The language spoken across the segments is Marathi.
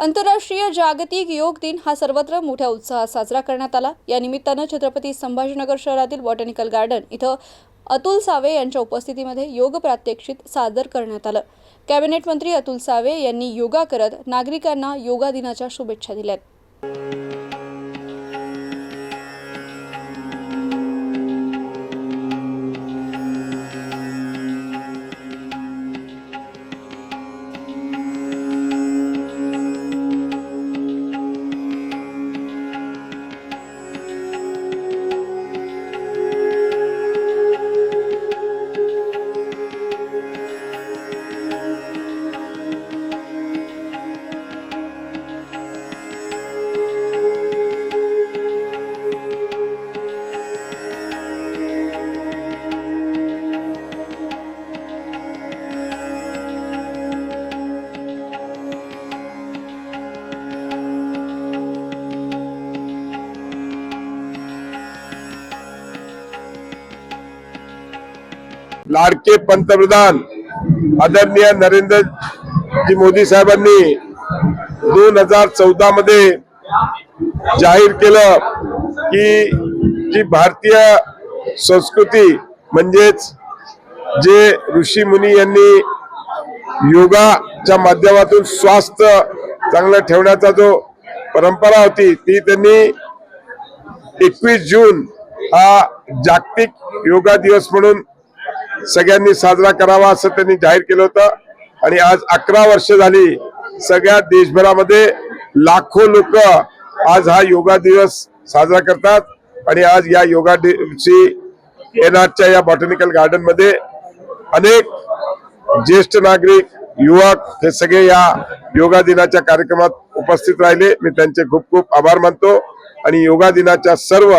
आंतरराष्ट्रीय जागतिक योग दिन हा सर्वत्र मोठ्या उत्साहात साजरा करण्यात आला. या निमित्तानं छत्रपती संभाजीनगर शहरातील बॉटॅनिकल गार्डन इथं अतुल सावे यांच्या उपस्थितीमध्ये योग प्रात्यक्षिक सादर करण्यात आलं. कॅबिनेट मंत्री अतुल सावे यांनी योगा करत नागरिकांना योगा दिनाच्या शुभेच्छा दिल्यात. लाडके पंतप्रधान आदरणीय नरेंद्र जी मोदी साहेबांनी दोन हजार चौदा मध्ये जाहीर केलं की जी भारतीय संस्कृती म्हणजेच जे ऋषी मुनी यांनी योगाच्या माध्यमातून स्वास्थ्य चांगलं ठेवण्याचा जो परंपरा होती ती त्यांनी एकवीस जून हा जागतिक योगा दिवस म्हणून सगळ्यांनी साजरा करावा असं त्यांनी जाहीर केलं होतं. आणि आज अकरा वर्ष झाली सगळ्या देशभरामध्ये लाखो लोक आज हा योगा दिवस साजरा करतात. आणि आज या योगा दिवशी एनआरच्या या बॉटॅनिकल गार्डनमध्ये अनेक ज्येष्ठ नागरिक युवक हे सगळे या योगा दिनाच्या कार्यक्रमात उपस्थित राहिले. मी त्यांचे खूप खूप आभार मानतो. आणि योगा दिनाच्या सर्व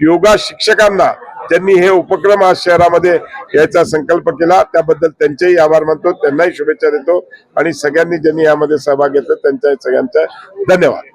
योगा शिक्षकांना त्यांनी हे उपक्रम आज शहरामध्ये याचा संकल्प केला. त्याबद्दल त्यांचेही आभार मानतो. त्यांनाही शुभेच्छा देतो. आणि सगळ्यांनी ज्यांनी यामध्ये सहभाग घेतला त्यांच्या सगळ्यांचा धन्यवाद.